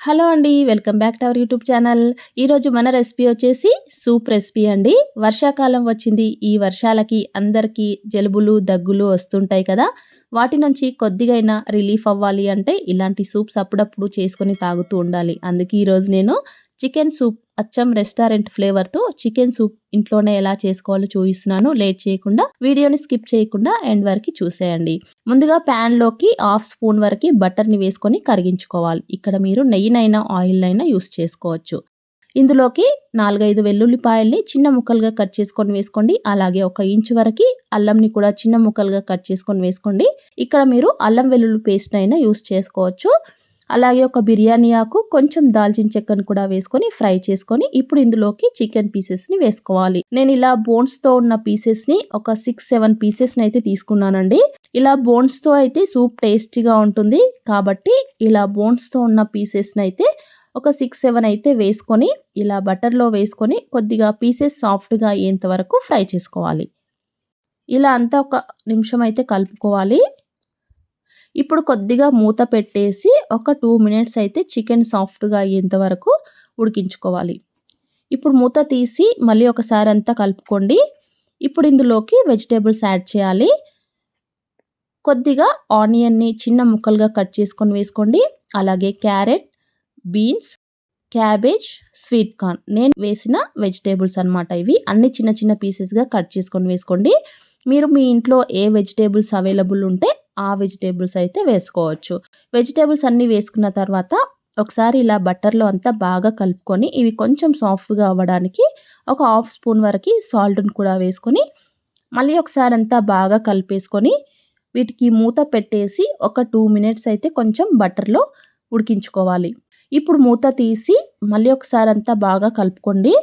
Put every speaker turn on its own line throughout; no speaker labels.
Hello అండి welcome back to our YouTube channel. ఈరోజు మన రెసిపీ వచ్చేసి సూప్ రెసిపీ అండి. వర్షాకాలం వచ్చింది ఈ వర్షాలకి అందరికీ జలుబులు దగ్గులు వస్తుంటాయి కదా. వాటి నుంచి కొద్దిగైనా రిలీఫ్ అవ్వాలి అంటే ఇలాంటి సూప్స్ అప్పుడప్పుడు చేసుకొని తాగుతూ ఉండాలి. అందుకే ఈరోజు నేను చికెన్ సూప్ అచ్చం రెస్టారెంట్ ఫ్లేవర్తో చికెన్ సూప్ ఇంట్లోనే ఎలా చేసుకోవాలో చూపిస్తున్నాను. లేట్ చేయకుండా వీడియోని స్కిప్ చేయకుండా ఎండ్ వరకు చూసేయండి. ముందుగా ప్యాన్లోకి హాఫ్ స్పూన్ వరకు బటర్ని వేసుకొని కరిగించుకోవాలి. ఇక్కడ మీరు నెయ్యినైనా ఆయిల్నైనా యూస్ చేసుకోవచ్చు. ఇందులోకి నాలుగైదు వెల్లుల్లిపాయల్ని చిన్న ముక్కలుగా కట్ చేసుకొని వేసుకోండి. అలాగే ఒక ఇంచు వరకు అల్లంని కూడా చిన్న ముక్కలుగా కట్ చేసుకొని వేసుకోండి. ఇక్కడ మీరు అల్లం వెల్లుల్లి పేస్ట్ అయినా యూస్ చేసుకోవచ్చు. అలాగే ఒక బిర్యానీ ఆకు కొంచెం దాల్చిన చెక్కను కూడా వేసుకొని ఫ్రై చేసుకొని ఇప్పుడు ఇందులోకి చికెన్ పీసెస్ని వేసుకోవాలి. నేను ఇలా బోన్స్తో ఉన్న పీసెస్ని ఒక సిక్స్ సెవెన్ పీసెస్ని అయితే తీసుకున్నానండి. ఇలా బోన్స్తో అయితే సూప్ టేస్టీగా ఉంటుంది. కాబట్టి ఇలా బోన్స్తో ఉన్న పీసెస్ని అయితే ఒక సిక్స్ సెవెన్ అయితే వేసుకొని ఇలా బటర్లో వేసుకొని కొద్దిగా పీసెస్ సాఫ్ట్గా అయ్యేంత వరకు ఫ్రై చేసుకోవాలి. ఇలా అంతా ఒక నిమిషం అయితే కలుపుకోవాలి. ఇప్పుడు కొద్దిగా మూత పెట్టేసి ఒక టూ మినిట్స్ అయితే చికెన్ సాఫ్ట్గా అయ్యేంత వరకు ఉడికించుకోవాలి. ఇప్పుడు మూత తీసి మళ్ళీ ఒకసారి అంతా కలుపుకోండి. ఇప్పుడు ఇందులోకి వెజిటేబుల్స్ యాడ్ చేయాలి. కొద్దిగా ఆనియన్ని చిన్న ముక్కలుగా కట్ చేసుకొని వేసుకోండి. అలాగే carrot beans cabbage sweet corn. నేను వేసిన వెజిటేబుల్స్ అనమాట ఇవి. అన్ని చిన్న చిన్న పీసెస్గా కట్ చేసుకొని వేసుకోండి. మీరు మీ ఇంట్లో ఏ వెజిటేబుల్స్ అవైలబుల్ ఉంటే ఆ వెజిటేబుల్స్ అయితే వేసుకోవచ్చు. వెజిటేబుల్స్ అన్నీ వేసుకున్న తర్వాత ఒకసారి ఇలా బటర్లో అంతా బాగా కలుపుకొని ఇవి కొంచెం సాఫ్ట్గా అవ్వడానికి ఒక హాఫ్ స్పూన్ వరకు సాల్ట్ని కూడా వేసుకొని మళ్ళీ ఒకసారి అంతా బాగా కలిపేసుకొని వీటికి మూత పెట్టేసి ఒక టూ మినిట్స్ అయితే కొంచెం బటర్లో ఉడికించుకోవాలి. ఇప్పుడు మూత తీసి మళ్ళీ ఒకసారి అంతా బాగా కలుపుకోండి.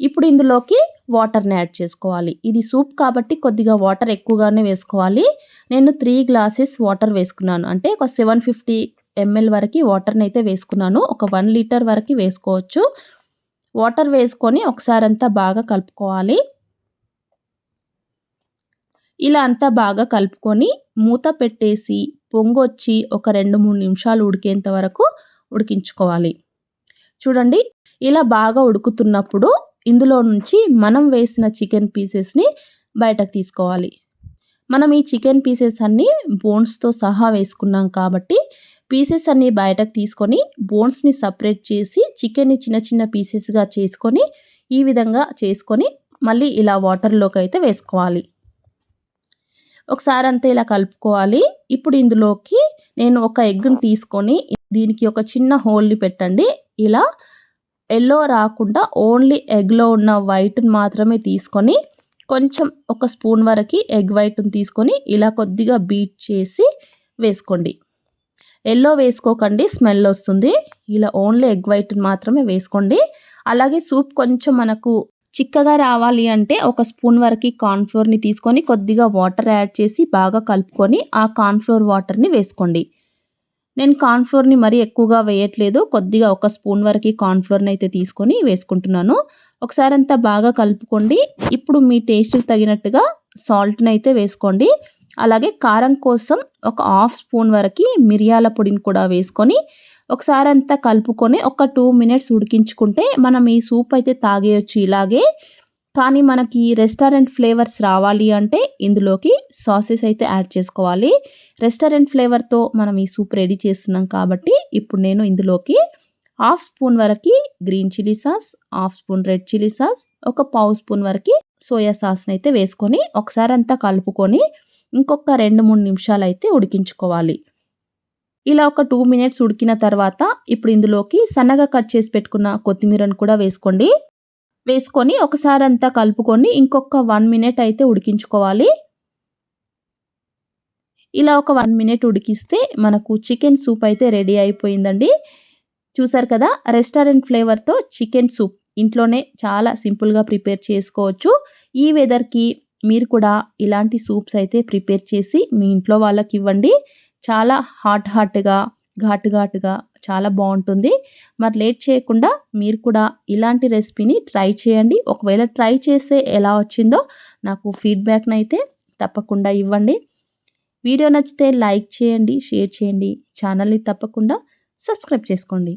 ఇప్పుడు ఇందులోకి వాటర్ని యాడ్ చేసుకోవాలి. ఇది సూప్ కాబట్టి కొద్దిగా వాటర్ ఎక్కువగానే వేసుకోవాలి. నేను త్రీ గ్లాసెస్ వాటర్ వేసుకున్నాను. అంటే ఒక సెవెన్ ఫిఫ్టీ ఎంఎల్ వరకు వాటర్ని అయితే వేసుకున్నాను. ఒక వన్ లీటర్ వరకు వేసుకోవచ్చు. వాటర్ వేసుకొని ఒకసారి అంతా బాగా కలుపుకోవాలి. ఇలా అంతా బాగా కలుపుకొని మూత పెట్టేసి పొంగొచ్చి ఒక రెండు మూడు నిమిషాలు ఉడికేంత వరకు ఉడికించుకోవాలి. చూడండి ఇలా బాగా ఉడుకుతున్నప్పుడు ఇందులో నుంచి మనం వేసిన చికెన్ పీసెస్ని బయటకు తీసుకోవాలి. మనం ఈ చికెన్ పీసెస్ అన్నీ బోన్స్తో సహా వేసుకున్నాం కాబట్టి పీసెస్ అన్నీ బయటకు తీసుకొని బోన్స్ని సపరేట్ చేసి చికెన్ని చిన్న చిన్న పీసెస్గా చేసుకొని ఈ విధంగా చేసుకొని మళ్ళీ ఇలా వాటర్లోకి అయితే వేసుకోవాలి. ఒకసారి అంతా ఇలా కలుపుకోవాలి. ఇప్పుడు ఇందులోకి నేను ఒక ఎగ్ని తీసుకొని దీనికి ఒక చిన్న హోల్ని పెట్టండి. ఇలా ఎల్లో రాకుండా ఓన్లీ ఎగ్లో ఉన్న వైట్ని మాత్రమే తీసుకొని కొంచెం ఒక స్పూన్ వరకు ఎగ్ వైట్ని తీసుకొని ఇలా కొద్దిగా బీట్ చేసి వేసుకోండి. ఎల్లో వేసుకోకండి స్మెల్ వస్తుంది. ఇలా ఓన్లీ ఎగ్ వైట్ని మాత్రమే వేసుకోండి. అలాగే సూప్ కొంచెం మనకు చిక్కగా రావాలి అంటే ఒక స్పూన్ వరకు కార్న్ఫ్లోర్ని తీసుకొని కొద్దిగా వాటర్ యాడ్ చేసి బాగా కలుపుకొని ఆ కార్న్ఫ్లోర్ వాటర్ని వేసుకోండి. నేను కార్న్ఫ్లోర్ని మరీ ఎక్కువగా వేయట్లేదు. కొద్దిగా ఒక స్పూన్ వరకు కార్న్ఫ్లోర్ని అయితే తీసుకొని వేసుకుంటున్నాను. ఒకసారి అంతా బాగా కలుపుకోండి. ఇప్పుడు మీ టేస్ట్కి తగినట్టుగా సాల్ట్ని అయితే వేసుకోండి. అలాగే కారం కోసం ఒక హాఫ్ స్పూన్ వరకు మిరియాల పొడిని కూడా వేసుకొని ఒకసారి అంతా కలుపుకొని ఒక టూ మినిట్స్ ఉడికించుకుంటే మనం ఈ సూప్ అయితే తాగేయచ్చు. ఇలాగే కానీ మనకి రెస్టారెంట్ ఫ్లేవర్స్ రావాలి అంటే ఇందులోకి సాసెస్ అయితే యాడ్ చేసుకోవాలి. రెస్టారెంట్ ఫ్లేవర్తో మనం ఈ సూప్ రెడీ చేస్తున్నాం కాబట్టి ఇప్పుడు నేను ఇందులోకి హాఫ్ స్పూన్ వరకు green chilli sauce half spoon red chilli sauce ఒక పావు స్పూన్ వరకు సోయా సాస్ని అయితే వేసుకొని ఒకసారి అంతా కలుపుకొని ఇంకొక రెండు మూడు నిమిషాలు అయితే ఉడికించుకోవాలి. ఇలా ఒక టూ మినిట్స్ ఉడికిన తర్వాత ఇప్పుడు ఇందులోకి సన్నగా కట్ చేసి పెట్టుకున్న కొత్తిమీరను కూడా వేసుకోండి. వేసుకొని ఒకసారి అంతా కలుపుకొని ఇంకొక వన్ మినిట్ అయితే ఉడికించుకోవాలి. ఇలా ఒక వన్ మినిట్ ఉడికిస్తే మనకు చికెన్ సూప్ అయితే రెడీ అయిపోయిందండి. చూసారు కదా రెస్టారెంట్ ఫ్లేవర్తో చికెన్ సూప్ ఇంట్లోనే చాలా సింపుల్గా ప్రిపేర్ చేసుకోవచ్చు. ఈ వెదర్కి మీరు కూడా ఇలాంటి సూప్స్ అయితే ప్రిపేర్ చేసి మీ ఇంట్లో వాళ్ళకి ఇవ్వండి. చాలా హాట్ హాట్గా ఘాటు ఘాటుగా చాలా బాగుంటుంది. మరి లేట్ చేయకుండా మీరు కూడా ఇలాంటి రెసిపీని ట్రై చేయండి. ఒకవేళ ట్రై చేస్తే ఎలా వచ్చిందో నాకు ఫీడ్బ్యాక్ని అయితే తప్పకుండా ఇవ్వండి. వీడియో నచ్చితే లైక్ చేయండి షేర్ చేయండి. ఛానల్ని తప్పకుండా సబ్స్క్రైబ్ చేసుకోండి.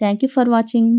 Thank you for watching.